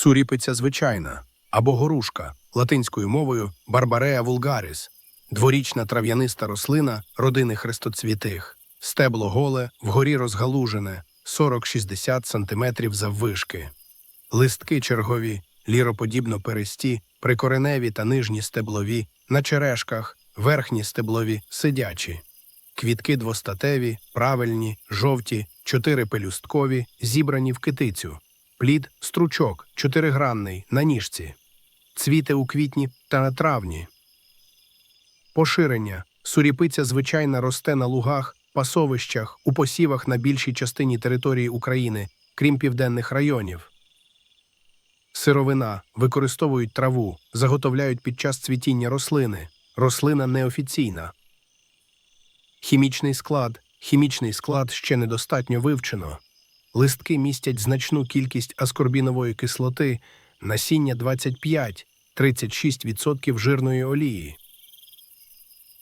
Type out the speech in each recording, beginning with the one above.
суріпиця звичайна або горушка латинською мовою Барбареа вулгаріс, дворічна трав'яниста рослина родини хрестоцвітих, стебло голе, вгорі розгалужене, 40-60 см заввишки. Листки чергові, ліроподібно перисті, прикореневі та нижні стеблові, на черешках, верхні стеблові, сидячі. Квітки двостатеві, правильні, жовті, чотирипелюсткові, зібрані в китицю. Плід стручок, чотиригранний, на ніжці. Цвіте у квітні та на травні. Поширення. Суріпиця звичайно росте на лугах, пасовищах, у посівах на більшій частині території України, крім південних районів. Сировина використовують траву, заготовляють під час цвітіння рослини. Рослина неофіційна. Хімічний склад. Хімічний склад ще недостатньо вивчено. Листки містять значну кількість аскорбінової кислоти, насіння 25-36% жирної олії.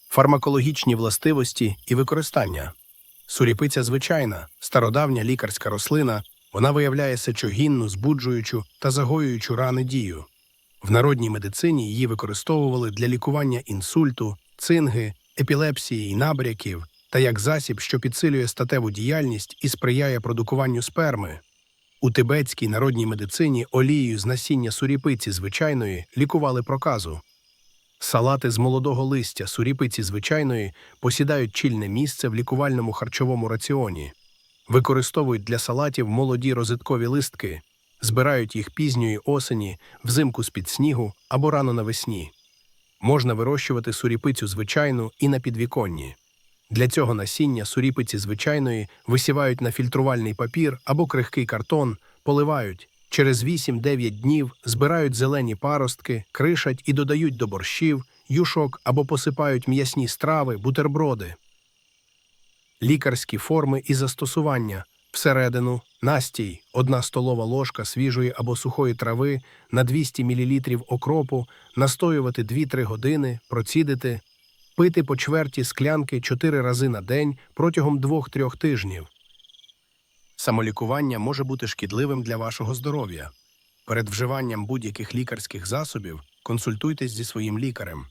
Фармакологічні властивості і використання. Суріпиця звичайна, стародавня лікарська рослина, вона виявляє сечогінну, збуджуючу та загоюючу рани дію. В народній медицині її використовували для лікування інсульту, цинги, епілепсії і набряків та як засіб, що підсилює статеву діяльність і сприяє продукуванню сперми. У тибетській народній медицині олією з насіння суріпиці звичайної лікували проказу. Салати з молодого листя суріпиці звичайної посідають чільне місце в лікувальному харчовому раціоні. Використовують для салатів молоді розиткові листки, збирають їх пізньої осені, взимку з-під снігу або рано навесні. Можна вирощувати суріпицю звичайну і на підвіконні. Для цього насіння суріпиці звичайної висівають на фільтрувальний папір або крихкий картон, поливають. Через 8-9 днів збирають зелені паростки, кришать і додають до борщів, юшок або посипають м'ясні страви, бутерброди. Лікарські форми і застосування. Всередину настій, одна столова ложка свіжої або сухої трави на 200 мл окропу, настоювати 2-3 години, процідити, пити по чверті склянки чотири рази на день протягом 2-3 тижнів. Самолікування може бути шкідливим для вашого здоров'я. Перед вживанням будь-яких лікарських засобів консультуйтесь зі своїм лікарем.